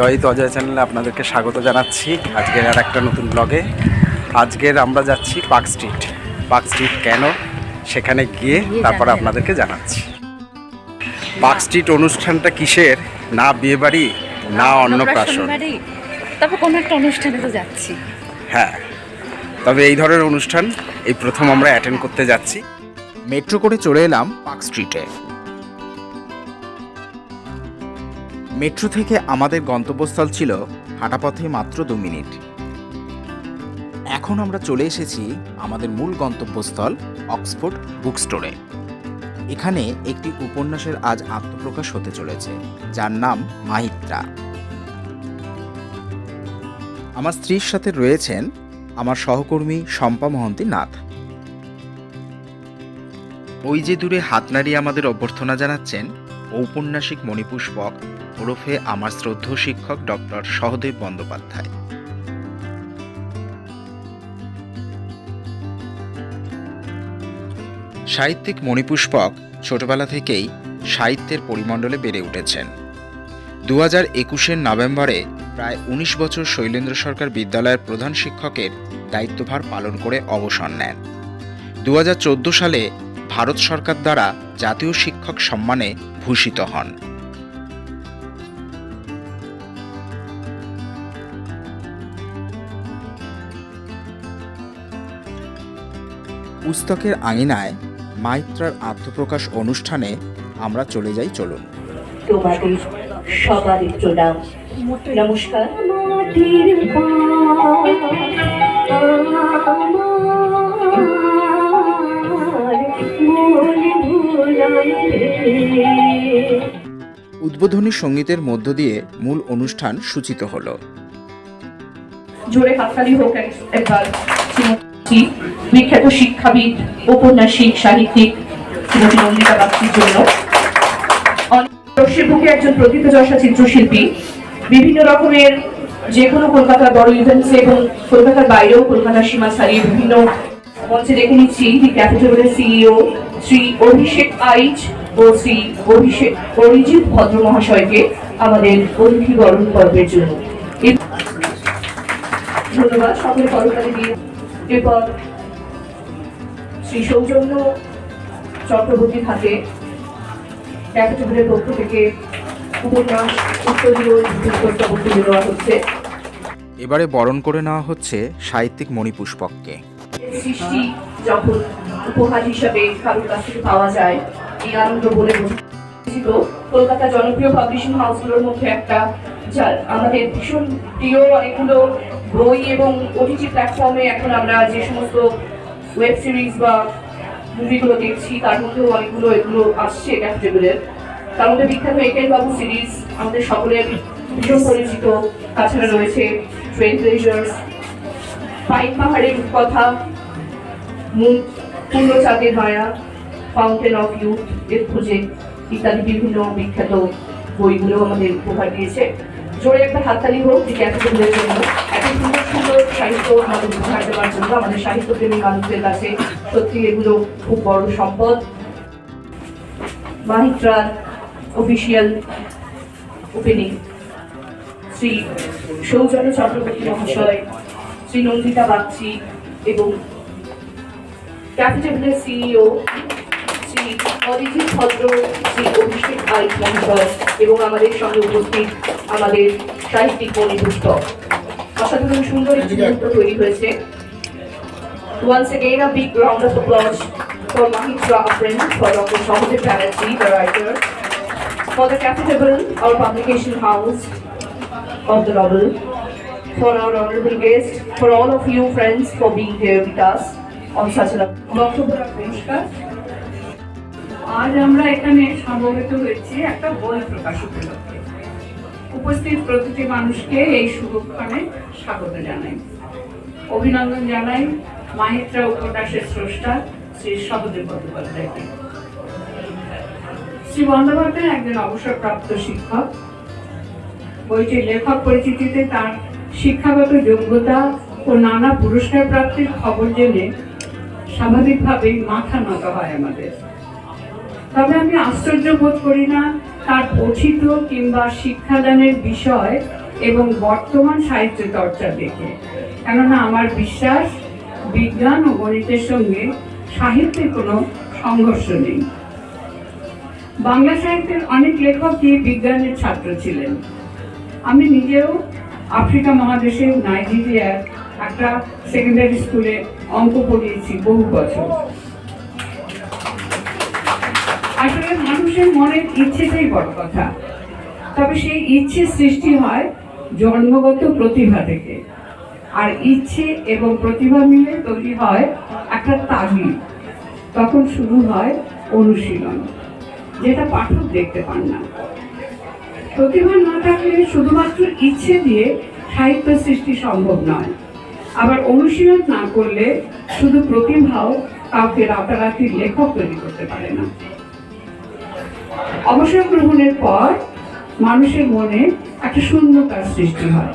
জয়িত অজয় চ্যানেলে আপনাদেরকে স্বাগত জানাচ্ছি আজকের আর একটা নতুন ব্লগে আজকের আমরা যাচ্ছি পার্ক স্ট্রিট। পার্ক স্ট্রিট কেন? সেখানে গিয়ে তারপর আপনাদেরকে জানাচ্ছি। পার্ক স্ট্রিট অনুষ্ঠানটা কিসের? না বিয়েবাড়ি না অন্নপ্রাশন। বাড়ি কোনো একটা অনুষ্ঠানে তো যাচ্ছি। হ্যাঁ তবে এই ধরনের অনুষ্ঠান এই প্রথম আমরা অ্যাটেন্ড করতে যাচ্ছি। মেট্রো করে চলে এলাম পার্ক স্ট্রিটে। মেট্রো থেকে আমাদের গন্তব্যস্থল ছিল হাঁটাপথে মাত্র দু মিনিট। এখন আমরা চলে এসেছি আমাদের মূল গন্তব্যস্থল অক্সফোর্ড বুক স্টোরে এখানে একটি উপন্যাসের আজ আত্মপ্রকাশ হতে চলেছে, যার নাম মাহিত্রা। আমার স্ত্রীর সাথে রয়েছেন আমার সহকর্মী শম্পা মহন্তি নাথ। ওই যে দূরে হাত নাড়িয়ে আমাদের অভ্যর্থনা জানাচ্ছেন ঔপন্যাসিক মণিপুষ্পক ওরফে আমার শ্রদ্ধেয় শিক্ষক ডক্টর সহদেব বন্দ্যোপাধ্যায়। সাহিত্যিক মণিপুষ্পক ছোটবেলা থেকেই সাহিত্যের পরিমণ্ডলে বেড়ে উঠেছেন। দু হাজার একুশের নভেম্বরে প্রায় উনিশ বছর শৈলেন্দ্র সরকার বিদ্যালয়ের প্রধান শিক্ষকের দায়িত্বভার পালন করে অবসর নেন। দু হাজার চোদ্দ সালে ভারত সরকার দ্বারা জাতীয় শিক্ষক সম্মানে ভূষিত হন। পুস্তকের আঙিনায় মাইত্রার আত্মপ্রকাশ অনুষ্ঠানে আমরা চলে যাই চলুন। তোমাদের সবারই প্রণাম নমস্কার। উদ্বোধনী সঙ্গীতের মধ্য দিয়ে মূল অনুষ্ঠান সূচিত হলো। জোরে হাততালি হোক একবার। শ্রীমতী বিখ্যাত শিক্ষাবিদ ঔপন্যাসিক সাহিত্যিক শ্রীমতী নন্দিতা বাগচির জন্য। বুকে একজন প্রকৃতযশা চিত্রশিল্পী। বিভিন্ন রকমের যে কোনো কলকাতার বড় ইভেন্টস এবং কলকাতার বাইরেও কলকাতার সীমা ছাড়িয়ে বিভিন্ন মঞ্চে দেখে নিচ্ছি। দি ক্যাপিটালের সিইও শ্রী অভিষেক আইচ ও শ্রী অভিষেক অরিজিৎ ভদ্র মহাশয়কে আমাদের অতিথি বরণ পর্বের জন্য। ধন্যবাদ সকলে করতালি দিয়ে। এরপর শ্রী সৌজন্য চক্রবর্তীর হাতে ক্যাপিটালের পক্ষ থেকে উপন্যাস উত্তরীয় বক্তব্য দেওয়া হচ্ছে। এবারে বরণ করে নেওয়া হচ্ছে সাহিত্যিক মণিপুষ্পককে। সৃষ্টি যখন উপহার হিসাবে কারোর কাছ থেকে পাওয়া যায় এই আনন্দ বলে বোঝাচ্ছিল কলকাতা জনপ্রিয় পাবলিশিং হাউসগুলোর মধ্যে একটা যার আমাদের ভীষণ প্রিয় অনেকগুলো বই এবং ওটিটি প্ল্যাটফর্মে এখন আমরা যে সমস্ত ওয়েব সিরিজ বা মুভিগুলো দেখছি, তার মধ্যেও অনেকগুলো এগুলো আসছে ক্যাপ্টেবলের তার মধ্যে বিখ্যাত একেন বাবু সিরিজ আমাদের সকলের ভীষণ পরিচিত। তাছাড়া রয়েছে ট্রেন প্লেজার্স পাইন পাহাড়ের কথা পূর্ণ চাঁদের মায়া ফাউন্টেন অফ ইউথ এর খোঁজে ইত্যাদি বিভিন্ন বিখ্যাত বইগুলো আমাদের উপহার দিয়েছে। জোরে একটা হাততালি হোক, যে ক্যাপিটালের জন্য। সাহিত্য আমাদের উপহার দেওয়ার জন্য আমাদের সাহিত্যপ্রেমী মানুষদের কাছে সত্যি এগুলো খুব বড় সম্পদ। মাহিত্রার অফিসিয়াল ওপেনিং শ্রী সৌজন্য চক্রবর্তী মহাশয়, শ্রী নন্দিতা বাগচি এবং ক্যাপিটালের সিইও শ্রী অরিজিৎ ভদ্র, শ্রী অভিষেক আইচ মহাশয় এবং আমাদের সঙ্গে উপস্থিত আমাদের সাহিত্যিক মণি পুস্তক অসাধারণ সুন্দর একটি মুহূর্ত তৈরি হয়েছে Once again, a big round of applause for Mahitra Friend, for Dr. Sahadev Banerjee, the writer, for the Capital, our publication house of the novel, for our honorable guest, for all of you friends for being here with us on such a বক্তব্য নমস্কার আজ আমরা এখানে সমবেত হয়েছি একটা বই প্রকাশ উপলক্ষে উপস্থিত প্রতিটি মানুষকে এই শুভক্ষণে স্বাগত জানাই। অভিনন্দন জানাই মাহিত্রা উপন্যাসের স্রষ্টা শ্রী সহদেব বন্দ্যোপাধ্যায়কে। শ্রী বন্দ্যোপাধ্যায় একজন অবসরপ্রাপ্ত শিক্ষক। বইটির লেখক পরিচিতিতে তার শিক্ষাগত যোগ্যতা ও নানা পুরস্কার প্রাপ্তির খবর জেনে স্বাভাবিকভাবেই মাথা নত হয় আমাদের। তবে আমি আশ্চর্য বোধ করি না তার পঠিত কিংবা শিক্ষাদানের বিষয় এবং বর্তমান সাহিত্য চর্চা দেখে। কেননা আমার বিশ্বাস, বিজ্ঞান ও গণিতের সঙ্গে সাহিত্যের কোনো সংঘর্ষ নেই। বাংলা সাহিত্যের অনেক লেখকই বিজ্ঞানের ছাত্র ছিলেন। আমি নিজেও আফ্রিকা মহাদেশের নাইজেরিয়ার একটা সেকেন্ডারি স্কুলে অঙ্ক পড়িয়েছি বহু বছর। মানুষের মনের ইচ্ছেটাই বড় কথা। তবে সেই ইচ্ছে সৃষ্টি হয় জন্মগত প্রতিভা থেকে। আর ইচ্ছে এবং প্রতিভা মিলে তৈরি হয় একটা তাগিদ। তখন শুরু হয় অনুশীলন, যেটা পাঠক দেখতে পান না। প্রতিভা না থাকলে শুধুমাত্র ইচ্ছে দিয়ে সাহিত্য সৃষ্টি সম্ভব নয়। আবার অনুশীলন না করলে শুধু প্রতিভাও কাউকে রাতারাতি লেখক তৈরি করতে পারে না। অবসর গ্রহণের পর মানুষের মনে একটা শূন্যতার সৃষ্টি হয়।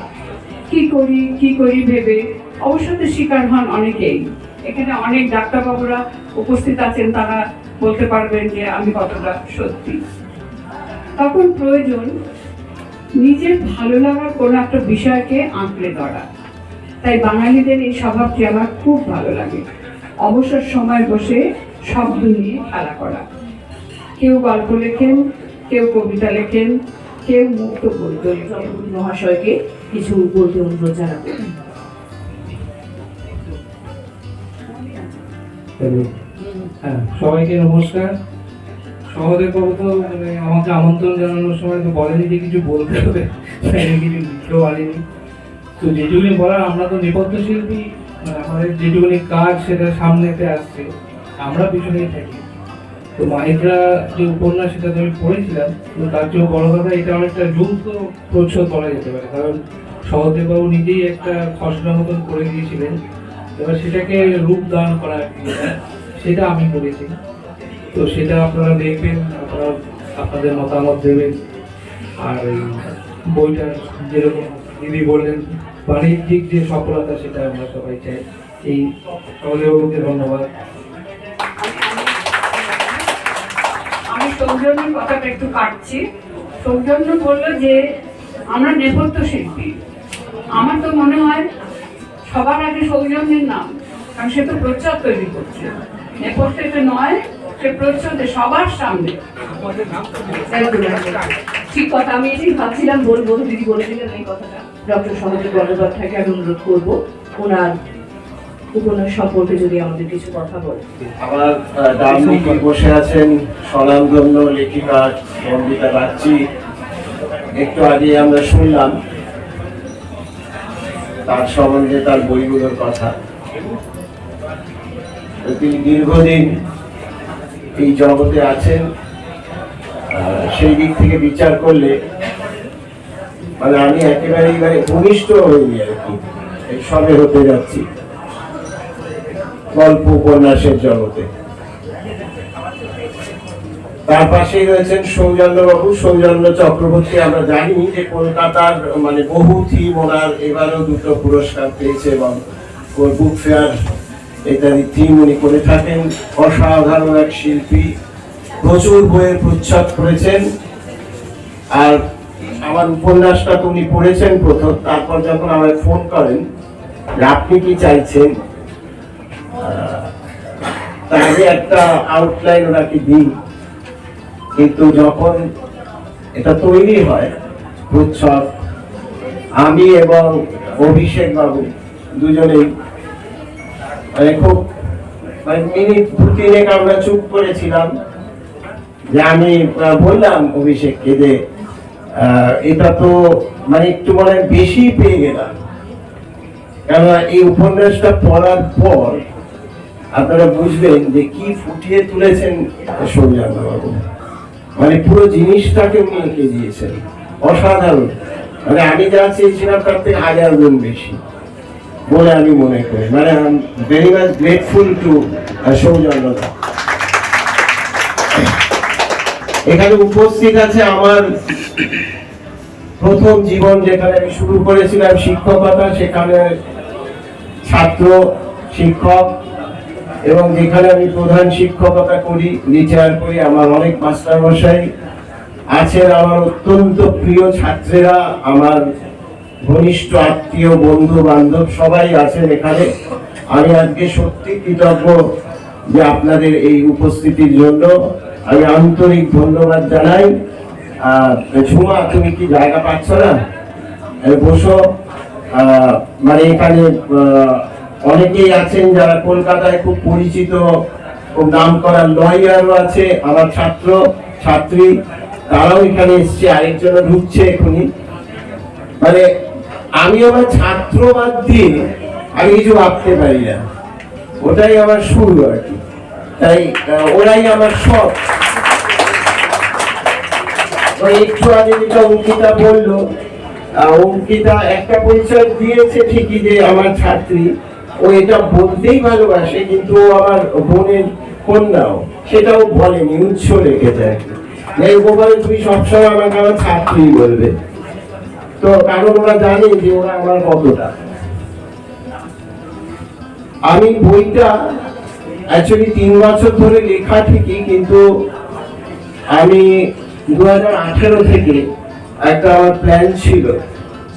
কি করি কি করি ভেবে অবসাদের শিকার হন অনেকেই। এখানে অনেক ডাক্তারবাবুরা উপস্থিত আছেন, তারা বলতে পারবেন যে আমি কতটা সত্যি। তখন প্রয়োজন নিজের ভালো লাগার কোনো একটা বিষয়কে আঁকড়ে ধরা। তাই বাঙালিদের এই স্বভাবটি আমার খুব ভালো লাগে। অবসর সময় বসে শব্দ নিয়ে খেলা করা। কেউ গল্প লেখেন, কেউ কবিতা লেখেন, কেউ মুক্ত লেখেন। মহাশয়কে কিছু বলতে অনুরোধ জানাব। হ্যাঁ সবাইকে নমস্কার। সহদেব বাবু তো মানে আমাকে আমন্ত্রণ জানানোর সময় তো বলেনি যে কিছু বলতে হবে। তাই কিছু লিখতেও পারিনি। তো যেটুকুনি বলার, আমরা তো নেপথ্য শিল্পী মানে আমাদের যেটুকুনি কাজ সেটা সামনেতে আসছে। আমরা পিছনেই থাকি। তো মাহিদ্রা যে উপন্যাস সেটা আমি পড়েছিলাম তো তার চেয়েও বড় কথা, এটা অনেকটা দ্রুত প্রচ্ছদ করা যেতে পারে। কারণ সহদেববাবু নিজেই একটা খসড়া মতন করে দিয়েছিলেন, এবার সেটাকে রূপ দান করা সেটা আমি করেছি। তো সেটা আপনারা দেখবেন, আপনারা আপনাদের মতামত দেবেন। আর এই বইটা যেরকম দিদি বললেন, বাণিজ্যিক যে সফলতা, সেটা আমরা সবাই চাই। এই সহযোগীকে ধন্যবাদ। সৌজন্যের কথাটা একটু কাটছি। সৌজন্য বলল যে, আমরা নেপথ্য শিল্পী। আমার তো মনে হয় সবার আগে সৌজন্যের নাম, কারণ সে তো প্রচার তৈরি করছে। নেপথ্যতে নয়, সে প্রচ্ছদে সবার সামনে। ঠিক কথা, আমি এটাই ভাবছিলাম, বলব দিদি বলেছিলেন এই কথাটা। ডক্টর সহদেব বন্দ্যোপাধ্যায়কে আমি অনুরোধ করব, ওনার উপন্যাস সম্পর্কে যদি আমাদের কিছু কথা বলেন। আমার বসে আছেন স্বনামধন্য লেখিকা বন্দিতা বাগচি। একটু আগে আমরা শুনলাম তার সম্বন্ধে তার বইগুলোর কথা। তিনি দীর্ঘদিন এই জগতে আছেন। সেই দিক থেকে বিচার করলে মানে আমি একেবারেই মানে ঘনিষ্ঠ হইনি আর কি সবে হতে যাচ্ছি। গল্প উপন্যাসের জগতে। তার পাশেই রয়েছেন সৌজন্য বাবু সৌজন্য চক্রবর্তী, আমরা জানি যে কলকাতার মানে বহু থিম ওনার, এবারও দুটো পুরস্কার পেয়েছে এবং বুক ফেয়ার ইত্যাদি থিম উনি করে থাকেন। অসাধারণ এক শিল্পী, প্রচুর বইয়ের প্রচ্ছদ করেছেন। আর আমার উপন্যাসটা তো উনি পড়েছেন প্রথম, তারপর যখন আমায় ফোন করেন আপনি কি চাইছেন তার একটা আউটলাইন ওনাকে দিই। কিন্তু যখন এটা তৈরি হয় প্রচ্ছদ আমি এবং অভিষেক বাবু দুজনেই মানে খুব মানে মিনিট দু তিনেক আমরা চুপ করেছিলাম যে আমি বললাম অভিষেককে যে এটা তো মানে একটু মনে বেশি পেয়ে গেলাম। কেননা এই উপন্যাসটা পড়ার পর আপনারা বুঝবেন যে কি ফুটিয়ে তুলেছেন সৌজানবাবু মানে পুরো জিনিসটাকে উনি এঁকে দিয়েছেন? অসাধারণ। মানে আমি যা চেয়েছিলাম তার থেকে হাজার গুণ বেশি। বলে আমি মনে করি। মানে ভেরি মাচ গ্রেটফুল টু সৌজন্যতা এখানে উপস্থিত আছে আমার প্রথম জীবন যেখানে আমি শুরু করেছিলাম শিক্ষকতা, সেখানে ছাত্র, শিক্ষক এবং যেখানে আমি প্রধান শিক্ষকতা করি রিটায়ার করি, আমার অনেক মাস্টার মশাই আছেন, আমার অত্যন্ত প্রিয় ছাত্রেরা, আমার ঘনিষ্ঠ আত্মীয় বন্ধু বান্ধব সবাই আছেন এখানে। আমি আজকে সত্যি কৃতজ্ঞ যে আপনাদের এই উপস্থিতির জন্য। আমি আন্তরিক ধন্যবাদ জানাই। ঝুমা, তুমি কি জায়গা পাচ্ছ না? বসো। মানে এখানে অনেকেই আছেন যারা কলকাতায় খুব পরিচিত খুব নাম করা লয়ারও আছে, আমার ছাত্র, ছাত্রী, তারাও এখানে এসছে আরেকজন ঢুকছে এখনই। মানে আমি আমার ছাত্র বাদ দিয়ে আমি কিছু ভাবতে পারি না। ওটাই আমার শুরু আর কি। তাই ওরাই আমার সব। একটু আগে যেটা অঙ্কিতা বলল অঙ্কিতা একটা পরিচয় দিয়েছে ঠিকই যে আমার ছাত্রী। ও এটা বলতেই ভালোবাসে, কিন্তু আমার বোনের কন্যাও। সেটাও বলেনি, উৎস রেখে ও বলে তুমি সবসময় আমাকে আমার ছাত্রী বলবে। তো কারণ ওরা জানে যে ওরা আমার কতটা। আমি বইটা অ্যাকচুয়ালি তিন বছর ধরে লেখা ঠিকই, কিন্তু আমি দু থেকে একটা আমার প্ল্যান ছিল।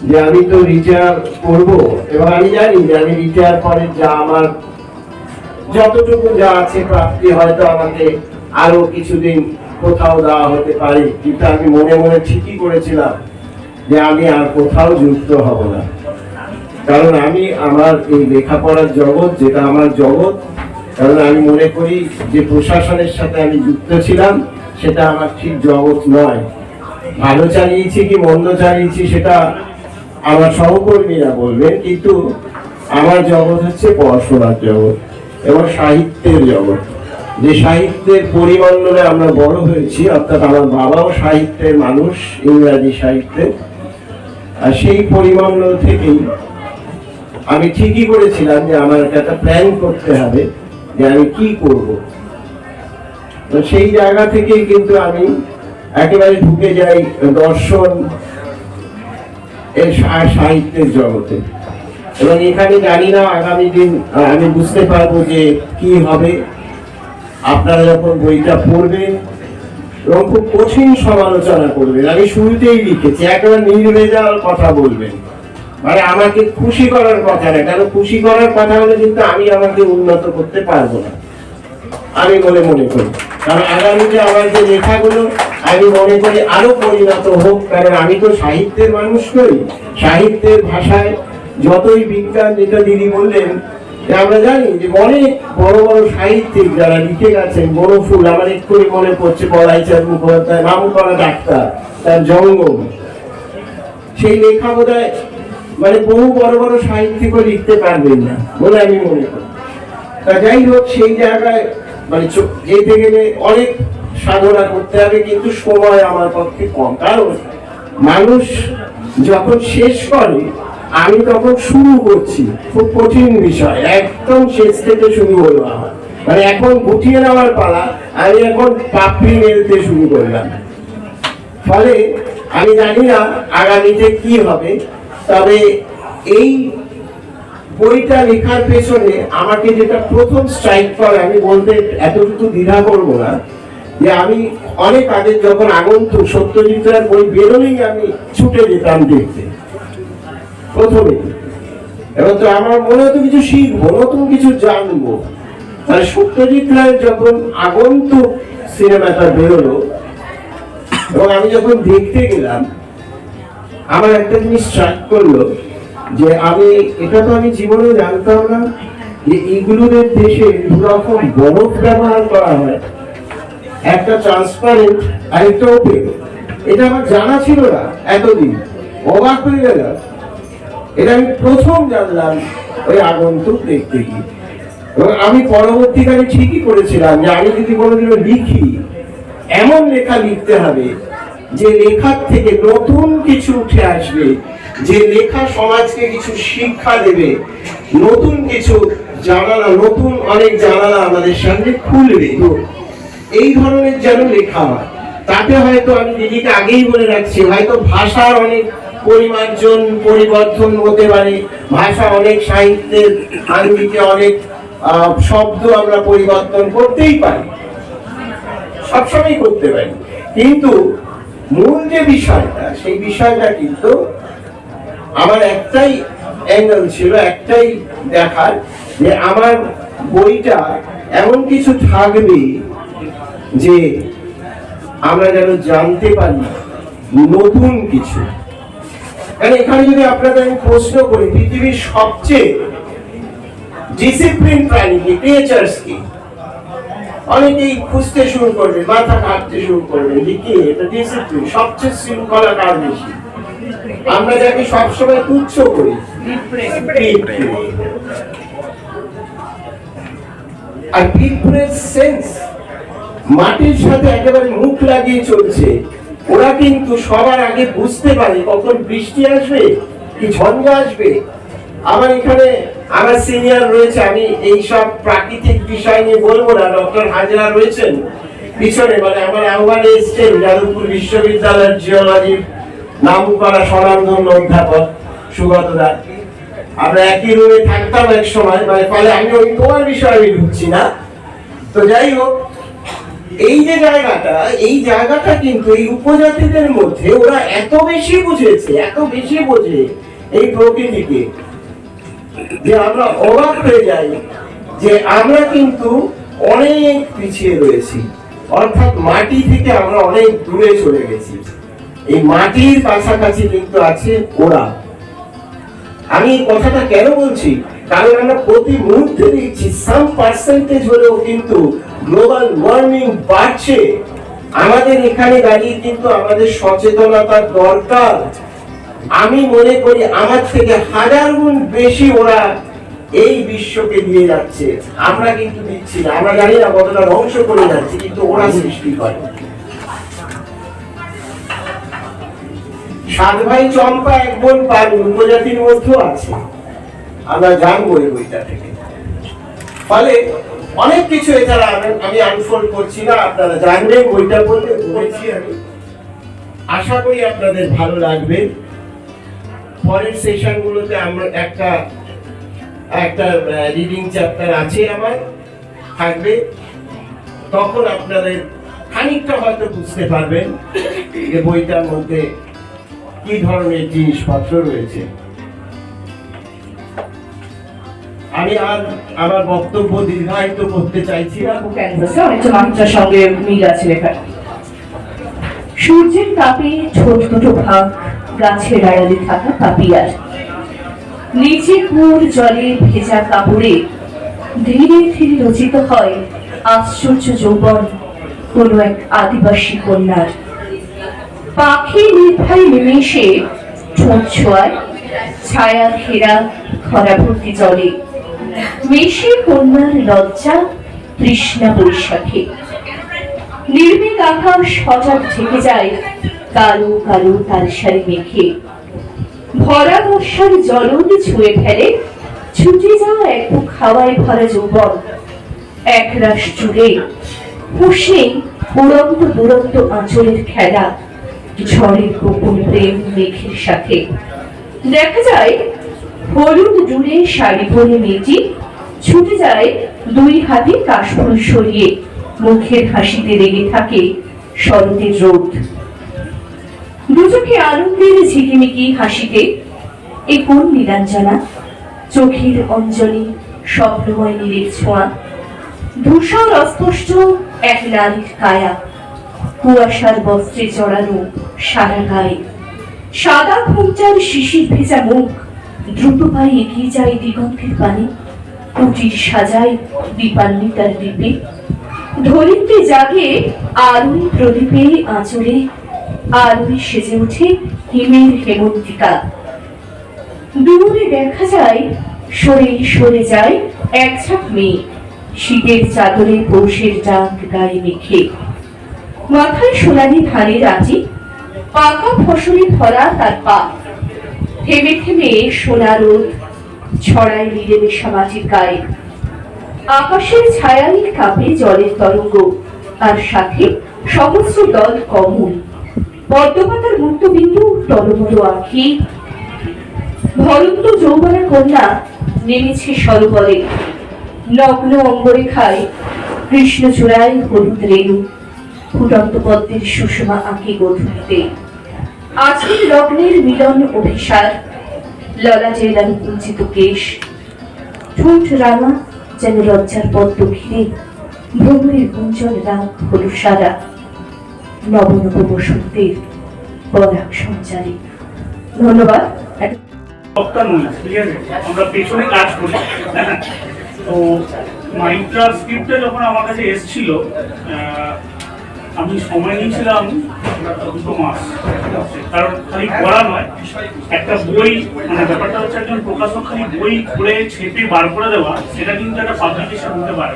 যে আমি তো রিটায়ার করব, এবং আমি জানি যে আমি রিটায়ার পরে যা আমার যতটুকু যা আছে প্রাপ্তি হয়তো আমাকে আরও কিছুদিন কোথাও দেওয়া হতে পারে। কিন্তু আমি মনে মনে ঠিকই করেছিলাম যে আমি আর কোথাও যুক্ত হব না। কারণ আমি আমার এই লেখাপড়ার জগৎ, যেটা আমার জগৎ, কারণ আমি মনে করি যে প্রশাসনের সাথে আমি যুক্ত ছিলাম, সেটা আমার ঠিক জগৎ নয়। ভালো চালিয়েছি কি মন্দ চালিয়েছি সেটা আমার সহকর্মীরা বলবেন কিন্তু আমার জগৎ হচ্ছে পড়াশোনার জগৎ এবং সাহিত্যের জগৎ। যে সাহিত্যের পরিমণ্ডলে আমরা বড় হয়েছি, অর্থাৎ আমার বাবাও সাহিত্যের মানুষ, ইংরাজি সাহিত্যের আর সেই পরিমণ্ডল থেকেই আমি ঠিকই করেছিলাম যে আমার একটা প্ল্যান করতে হবে যে আমি কি করব। সেই জায়গা থেকেই কিন্তু আমি একেবারে ঢুকে যাই দর্শন সাহিত্যের জগতে। এবং এখানে জানি না আগামী দিন আমি বুঝতে পারব যে কি হবে। আপনারা যখন বইটা পড়বেন, এবং খুব কঠিন সমালোচনা করবেন। আমি শুরুতেই লিখেছি, একেবারে নির্ভেজাল কথা বলবেন। মানে আমাকে খুশি করার কথা না, কারণ খুশি করার কথা হলে কিন্তু আমি আমাকে উন্নত করতে পারব না। আমি বলে মনে করি। কারণ আগামীতে আমার যে লেখাগুলো, আমি মনে করি আরও পরিণত হোক, কারণ আমি তো সাহিত্যের মানুষ নই। সাহিত্যের ভাষায় যতই বিজ্ঞান যেটা দিদি বললেন আমরা জানি যে অনেক বড় বড় সাহিত্যিক যারা লিখে গেছেন, বড় ফুল, আমার এক্ষুনি মনে পড়ছে পলাইচাঁদ মুখোপাধ্যায় নাম করা ডাক্তার, তার জঙ্গম সেই লেখা বোধ মানে বহু বড় বড় সাহিত্যিকও লিখতে পারবেন না, বলে আমি মনে করি। তা যাই হোক, সেই জায়গায় মানে যেতে গেলে অনেক সাধনা করতে হবে, কিন্তু সময় আমার পক্ষে কম। কারণ মানুষ যখন শেষ করে, আমি তখন শুরু করছি খুব কঠিন বিষয়। একদম শেষ থেকে শুরু হলো আমার। মানে এখন গুটিয়ে নেওয়ার পালা, আমি এখন পাপড়ি মেলতে শুরু করলাম। ফলে আমি জানি না আগামীতে কি হবে, তবে এই বইটা লেখার পেছনে আমাকে যেটা প্রথম স্ট্রাইক করে, আমি বলতে এতটুকু দ্বিধা করব না, যে আমি অনেক আগে যখন আগন্তুক সত্যজিৎ রায়ের বই বেরোলেই আমি ছুটে যেতাম দেখতে, প্রথমে। এবং তো আমার মনে হতো কিছু শিখব, নতুন কিছু জানব। মানে সত্যজিৎ রায়ের যখন আগন্তুক সিনেমাটা বেরোলো, এবং আমি যখন দেখতে গেলাম, আমার একটা জিনিস স্ট্রাইক করল যে আমি, এটা তো আমি জীবনে জানতাম না যে ইগুলোদের দেশে দু রকম বরফ ব্যবহার করা হয়। একটা ট্রান্সপারেন্ট আর একটা ওপেন এটা আমার জানা ছিল না এতদিন। অবাক হয়ে গেল এটা আমি প্রথম জানলাম ওই আগন্তুক দেখতে গিয়ে। এবং আমি পরবর্তীকালে ঠিকই করেছিলাম যে আমি যদি কোনোদিনও লিখি, এমন লেখা লিখতে হবে যে লেখার থেকে নতুন কিছু উঠে আসবে যে লেখা সমাজকে কিছু শিক্ষা দেবে, নতুন কিছু জানালা, নতুন অনেক জানালা আমাদের সামনে খুলবে। তো এই ধরনের যেন লেখা হয়, তাতে হয়তো আমি দিদিকে আগেই বলে রাখছি, হয়তো ভাষার অনেক পরিমার্জন, পরিবর্তন হতে পারে, ভাষা অনেক সাহিত্যের আঙ্গিকে অনেক শব্দ আমরা পরিবর্তন করতেই পারি। সবসময় করতে পারি। কিন্তু মূল যে বিষয়টা, সেই বিষয়টা কিন্তু আমার একটাই অ্যাঙ্গেল ছিল, একটাই দেখার যে আমার বইটা এমন কিছু থাকবে যে আমরা যেন জানতে পারি নতুন কিছু। কারণ এখানে যদি আপনাদের আমি প্রশ্ন করি, পৃথিবীর সবচেয়ে ডিসিপ্লিন প্রাণী কি? ক্রিয়েচার্স কি? অনেকেই খুঁজতে শুরু করবে, মাথা কাটতে শুরু করবে, যে এটা ডিসিপ্লিন সবচেয়ে শৃঙ্খলা কার বেশি। আমরা যাকে সবসময় তুচ্ছ করি। আর পিঁপড়ের সেন্স মাটির সাথে একেবারে মুখ লাগিয়ে চলছে। ওরা কিন্তু সবার আগে বুঝতে পারে কখন বৃষ্টি আসবে কি ঝঞ্ঝা আসবে। আমার এখানে আমার সিনিয়র রয়েছে আমি এই সব প্রাকৃতিক বিষয় নিয়ে বলব না ডক্টর হাজরা রয়েছেন পিছনে মানে আমার আহ্বানে এসছেন যাদবপুর বিশ্ববিদ্যালয়ের জিওলজির নাম অধ্যাপক সুগত আমরা একই রুমে থাকতাম এক সময় মানে ফলে আমি ওই তোমার বিষয়ে আমি ঢুকছি না। তো যাই হোক, এই যে জায়গাটা, এই জায়গাটা কিন্তু এই উপজাতিদের মধ্যে ওরা এত বেশি বুঝেছে, এত বেশি বোঝে এই প্রকৃতিকে, যে আমরা অবাক হয়ে যাই যে আমরা কিন্তু অনেক পিছিয়ে রয়েছি। অর্থাৎ মাটি থেকে আমরা অনেক দূরে চলে গেছি। এই মাটির কাছাকাছি কিন্তু আছে ওরা আমি কথাটা কেন বলছি? কারণ আমরা প্রতি মুহূর্তে দেখছি সাম পার্সেন্টেজ হলেও কিন্তু গ্লোবাল ওয়ার্মিং বাড়ছে। আমাদের এখানে দাঁড়িয়ে কিন্তু আমাদের সচেতনতার দরকার। আমি মনে করি আমার থেকে হাজার গুণ বেশি ওরা এই বিশ্বকে দিয়ে যাচ্ছে। আমরা কিন্তু দিচ্ছি না। আমরা জানি না কতটা ধ্বংস করে যাচ্ছে, কিন্তু ওরা সৃষ্টি করে। সাত ভাই চম্পা এক বোন পারু উপজাতির মধ্যেও আছে। আমরা জানব এই বইটা থেকে। ফলে অনেক কিছু এছাড়া আমি- আনফোল্ড করছি না, আপনারা জানবেন বইটা পড়লে, বলেছি আমি। আশা করি আপনাদের ভালো লাগবে। পরের সেশন গুলোতে আমরা একটা একটা রিডিং চ্যাপ্টার আছে আমার, থাকবে। তখন আপনাদের খানিকটা হয়তো বুঝতে পারবেন যে বইটার মধ্যে কি ধরনের জিনিসপত্র রয়েছে? আমি আর আমার বক্তব্য দীর্ঘায়িত করতে চাইছি না। সঙ্গে মিল আছে সূর্যের তাপে ছোট ছোট ভাগ গাছের আড়ালে থাকা পাপিয়ার। নিচে কুয়োর জলে ভেজা কাপড়ে ধীরে ধীরে রচিত হয় আশ্চর্য যৌবন কোন এক আদিবাসী কন্যার। পাখি নির্ভয় নিমেষে ঠোঁট ছোঁয়ায়, ছায়া ঘেরা খরাভর্তি জলে। মেষে কন্যার লজ্জা, তৃষ্ণা বৈশাখে। নির্মীক আকাশ হঠাৎ ঢেকে যায়, কালো কালো তার সারি মেঘে ভরা বর্ষার জলন ছুঁয়ে ফেলে, ছুটে যাওয়া এক খাওয়ায় ভরা যৌবন। এক রাস জুড়ে হুসে উড়ন্ত দুরন্ত আঁচলের খেলা। ঝড়ের গোপন প্রেম মেঘের সাথে। দেখা যায়, হলুদ জুড়ে শাড়ি পরে মেয়েটি ছুটে যায় দুই হাতে কাশফুল সরিয়ে। মুখের হাসিতে লেগে থাকে শরতের রোদ। দুচোখে আনন্দের ঝিকিমিকি হাসিতে এ কোন নীলাঞ্জনা চোখের অঞ্জলি স্বপ্নময় নীলের ছোঁয়া। ধূসর অস্পষ্ট এক নারীর কায়া। কুয়াশার বস্ত্রে জড়ানো সারা গায়ে। সাদা ঘুমটার শিশির ভেজা মুখ, দ্রুত পায়ে এগিয়ে যায় দিগন্তের পানে। কুটির সাজায় দীপান্বিতার দ্বীপে। ধরিত্রী জাগে আলোয় প্রদীপে আঁচড়ে আলোয় সেজে ওঠে হিমের হেমন্তিকা। দূরে দেখা যায়, সরে সরে যায় এক ঝাঁক মেয়ে। শীতের চাদরে পৌষের ডাক গায়ে মেখে। মাথায় সোনালি ধানের আঁচি পাকা ফসলে ভরা তার পা। থেমে থেমে সোনা রোদ ছড়ায় মিলেমিশা মাটির গায়ে। আকাশের ছায়ায় কাঁপে জলের তরঙ্গ আর সাথে সহস্র দল কমল। পদ্মপাতার মুক্তবিন্দু টলমল আঁখি। ভরন্ত যৌবনা কন্যা নেমেছে সরোবরে। নগ্ন অঙ্গরেখায় কৃষ্ণ চূড়ায় হলুদ রেণু। ফুটন্ত পদ্মের সুষমা আঁকি গধূলিতে। আজকের লগ্নের মিলন অভিসার, লাল কুঞ্চিত কেশ, ঠোঁট রাঙা যেন লজ্জার পদ্ম ঘিরে ভ্রমণের গুঞ্জন রাগ হল সারা। নবনব বসন্তের পরাগ সঞ্চারী। ধন্যবাদ। আমরা পেছনে কাজ করি। তো মাইন্ডটা স্ক্রিপ্টটা যখন আমার কাছে এসেছিল আমি সময় নিয়েছিলাম দুটো মাস। কারণ খালি পড়া নয়, একটা বই মানে ব্যাপারটা হচ্ছে একজন প্রকাশক খালি বই খুলে ছেপে বার করে দেওয়া, সেটা কিন্তু একটা পাবলিকেশন হতে পারে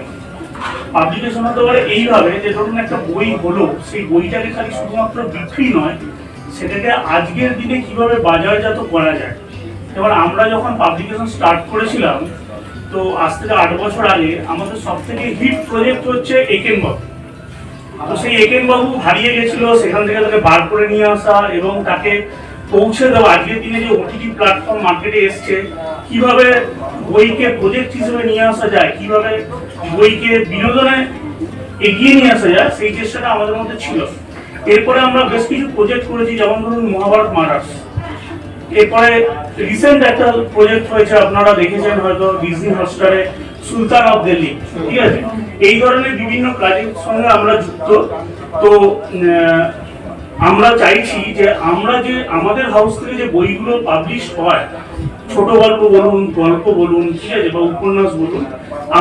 পাবলিকেশন হতে পারে এইভাবে যে ধরুন একটা বই হলো, সেই বইটাকে খালি শুধুমাত্র বিক্রি নয়, সেটাকে আজকের দিনে কীভাবে বাজারজাত করা যায়? এবার আমরা যখন পাবলিকেশন স্টার্ট করেছিলাম, তো আজ থেকে আট বছর আগে আমাদের সব থেকে হিট প্রজেক্ট হচ্ছে একেন তো সেই একেন বাবু হারিয়ে গেছিল, সেখান থেকে তাকে বার করে নিয়ে আসা এবং তাকে পৌঁছে দেওয়া। আজকের দিনে যে ওটিটি প্ল্যাটফর্ম মার্কেটে এসছে, কীভাবে বইকে প্রজেক্ট হিসেবে নিয়ে আসা যায়, কীভাবে বইকে বিনোদনে এগিয়ে নিয়ে আসা যায়, সেই চেষ্টাটা আমাদের মধ্যে ছিল। এরপরে আমরা বেশ কিছু প্রজেক্ট করেছি, যেমন ধরুন মহাভারত মার্ডার্স এরপরে রিসেন্ট একটা প্রজেক্ট হয়েছে, আপনারা দেখেছেন হয়তো ডিজনি হটস্টারে সুলতান অফ দিল্লি। ঠিক আছে? এই ধরনের বিভিন্ন কাজের সঙ্গে আমরা যুক্ত। তো আমরা চাইছি যে আমরা যে আমাদের হাউস থেকে যে বইগুলো পাবলিশ হয়, ছোট গল্প বলুন গল্প বলুন, ঠিক আছে, বা উপন্যাস বলুন,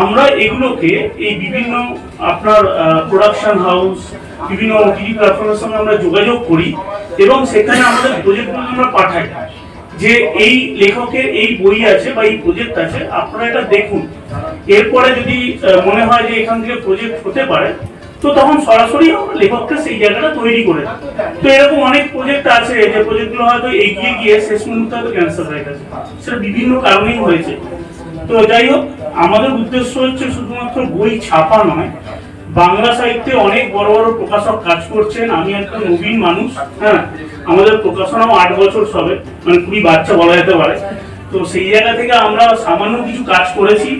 আমরা এগুলোকে এই বিভিন্ন আপনার প্রোডাকশন হাউস বিভিন্ন টিভি প্ল্যাটফর্মের সঙ্গে আমরা যোগাযোগ করি এবং সেখানে আমাদের প্রজেক্টগুলো আমরা পাঠাই। যে এই লেখকের এই বই আছে বা এই প্রজেক্ট আছে, আপনারা এটা দেখুন। এরপরে যদি মনে হয় যে এখান থেকে প্রজেক্ট হতে পারে, তো তখন সরাসরি আমরা লেখককে সেই জায়গাটা তৈরি করে তো এরকম অনেক প্রজেক্ট আছে, যে প্রজেক্টগুলো হয়তো এগিয়ে গিয়ে শেষ মুহূর্তে হয়তো ক্যান্সেল হয়ে গেছে। সেটা বিভিন্ন কারণেই হয়েছে। তো যাই হোক, আমাদের উদ্দেশ্য হচ্ছে শুধুমাত্র বই ছাপা নয়, বাংলা সাহিত্যে অনেক বড় বড় প্রকাশক কাজ করছেন। আমি একটা নবীন মানুষ হ্যাঁ আমাদের প্রকাশনাও আট বছর সবে মানে খুবই বাচ্চা বলা যেতে পারে। তো সেই জায়গা থেকে আমরা সামান্য কিছু কাজ করেছি।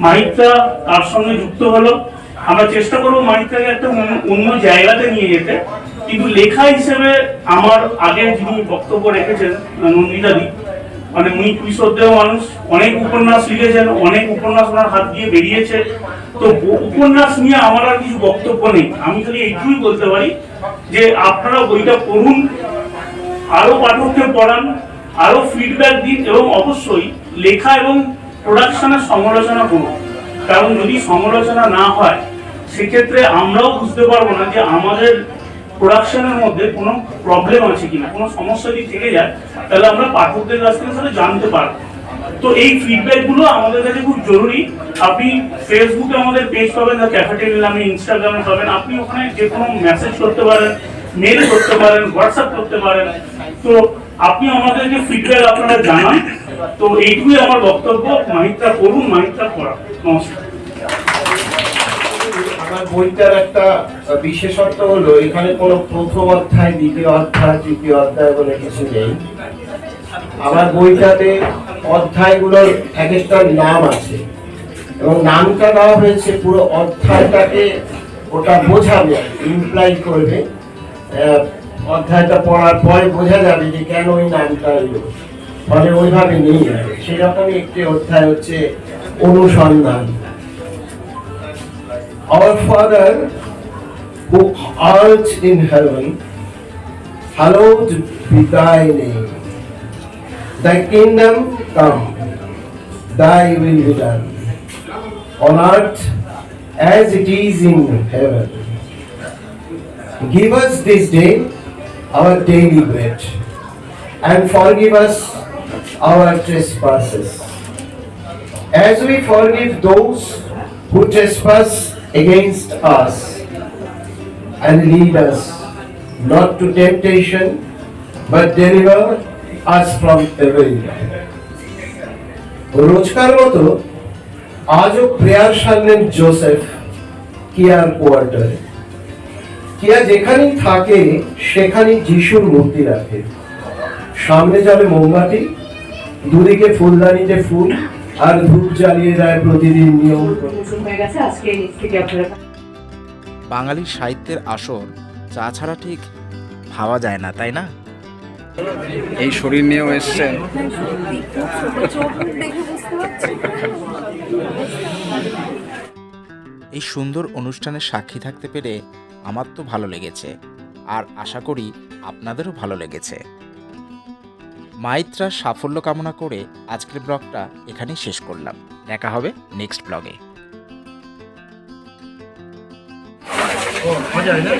মাহিকটা তার সঙ্গে যুক্ত হলো। আমরা চেষ্টা করব মাহিকটাকে একটা অন্য- জায়গাতে নিয়ে যেতে। কিন্তু লেখা হিসেবে আমার আগে যিনি বক্তব্য রেখেছেন নন্দিতাদি মানে উনি শ্রদ্ধেয় মানুষ, অনেক উপন্যাস লিখেছেন, অনেক উপন্যাস ওনার হাত দিয়ে বেরিয়েছে। তো উপন্যাস নিয়ে আমার আর কিছু বক্তব্য নেই। আমি খালি এইটুকুই বলতে পারি যে আপনারা বইটা পড়ুন, আরও পাঠককে পড়ান, আরও ফিডব্যাক দিন, এবং অবশ্যই লেখা এবং প্রোডাকশনের সমালোচনা করুন কারণ যদি সমালোচনা না হয়, সেক্ষেত্রে আমরাও বুঝতে পারব না যে আমাদের প্রোডাকশনের মধ্যে কোনো প্রবলেম আছে কিনা, কোনো সমস্যা যদি থেকে যায়, তাহলে আমরা পাঠকদের কাছ থেকে সেটা জানতে পারব। তো এই ফিডব্যাকগুলো আমাদের কাছে খুব জরুরি। আপনি ফেসবুকে আমাদের পেজ পাবেন দ্য ক্যাফেটেরিয়া নামে ইনস্টাগ্রামে পাবেন। আপনি ওখানে যে কোনো মেসেজ করতে পারেন মেল করতে পারেন হোয়াটসঅ্যাপ করতে পারেন। তো আপনি আমাদেরকে ফিডব্যাক আপনারা জানান। তো এইটুকুই আমার বক্তব্য। মাহিত্রা করুন মাহিত্রা করা নমস্কার। বইটার একটা বিশেষত্ব হলো, এখানে কোনো প্রথম অধ্যায়, দ্বিতীয় অধ্যায়, তৃতীয় অধ্যায় বলে কিছু নেই। আমার বইটাতে অধ্যায়গুলোর এক একটা নাম আছে। এবং নামটা দেওয়া হয়েছে পুরো অধ্যায়টাকে ওটা বোঝাবে ইমপ্লাই করবে। অধ্যায়টা পড়ার পরে বোঝা যাবে যে কেন ওই নামটা এলো। ফলে ওইভাবে নেই সেরকমই একটি অধ্যায় হচ্ছে অনুসন্ধান Our Father who art in heaven, hallowed be thy name. Thy kingdom come, thy will be done, on earth as it is in heaven. Give us this day our daily bread, and forgive us our trespasses, as we forgive those who trespass against us. And lead us not to temptation, but deliver us from evil. রোজকার মতো আজও prayer সারলেন Joseph কিয়ার কোয়ার্টারে কিয়া যেখানেই থাকে সেখানেই যিশুর মূর্তি রাখে সামনে যাবে মোমবাতি দুদিকে ফুলদানিতে ফুল আর ধূপ জ্বালিয়ে দেয় প্রতিদিন নিয়ম। করে। প্রমোশন হয়ে গেছে আজকে থেকে আপনারা বাঙালির সাহিত্যের আসর চা ছাড়া ঠিক ভাবা যায় না তাই না? এই শরীর নিয়েও এসছেন। এই সুন্দর অনুষ্ঠানের সাক্ষী থাকতে পেরে আমার তো ভালো লেগেছে আর আশা করি আপনাদেরও ভালো লেগেছে। মাইত্রার সাফল্য কামনা করে আজকের ব্লগটা এখানেই শেষ করলাম। দেখা হবে নেক্সট ব্লগে। মজা হয় না?